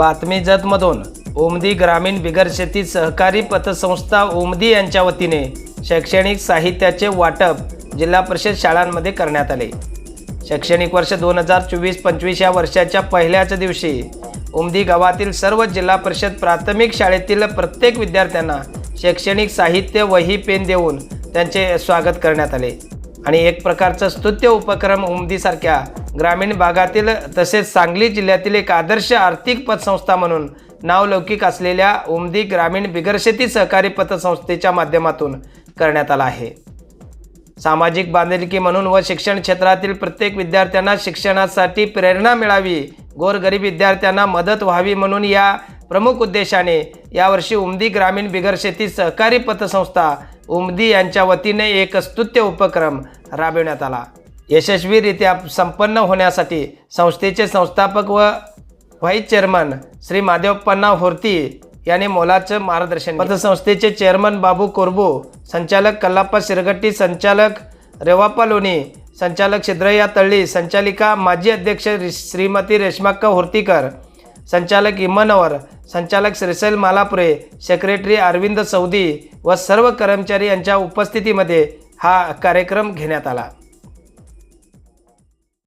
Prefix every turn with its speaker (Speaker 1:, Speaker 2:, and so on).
Speaker 1: बातमी जतमधून ओमदी ग्रामीण बिगर शेती सहकारी पतसंस्था ओमदी यांच्या वतीने शैक्षणिक साहित्याचे वाटप जिल्हा परिषद शाळांमध्ये करण्यात आले. शैक्षणिक वर्ष दोन हजार चोवीस पंचवीस या वर्षाच्या पहिल्याच दिवशी उमदी गावातील सर्व जिल्हा परिषद प्राथमिक शाळेतील प्रत्येक विद्यार्थ्यांना शैक्षणिक साहित्य वही पेन देऊन त्यांचे स्वागत करण्यात आले. आणि एक प्रकारचा स्तुत्य उपक्रम उमदीसारख्या ग्रामीण भागातील तसेच सांगली जिल्ह्यातील एक आदर्श आर्थिक पतसंस्था म्हणून नावलौकिक असलेल्या उमदी ग्रामीण बिगरशेती सहकारी पतसंस्थेच्या माध्यमातून करण्यात आला आहे. सामाजिक बांधिलकी म्हणून व शिक्षण क्षेत्रातील प्रत्येक विद्यार्थ्यांना शिक्षणासाठी प्रेरणा मिळावी गोरगरीब विद्यार्थ्यांना मदत व्हावी म्हणून या प्रमुख उद्देशाने यावर्षी उमदी ग्रामीण बिगरशेती सहकारी पतसंस्था उमदी यांच्या वतीने एक स्तुत्य उपक्रम राबविण्यात आला. यशस्वीरित्या संपन्न होण्यासाठी संस्थेचे संस्थापक व व्हाईस चेअरमन श्री माधवप्पण्णा होर्ती यांनी मोलाचं मार्गदर्शन पतसंस्थेचे चेअरमन बाबू कोरबू संचालक कल्लाप्पा शिरगट्टी संचालक रेवाप्पा लोणी संचालक सिद्धय्या तळ्ळी संचालिका माजी अध्यक्ष श्रीमती रेश्माक्का होर्तीकर संचालक इमनवर संचालक श्रीशैल मालापुरे सेक्रेटरी अरविंद सौदी व सर्व कर्मचारी यांच्या उपस्थितीमध्ये हा कार्यक्रम घेण्यात आला.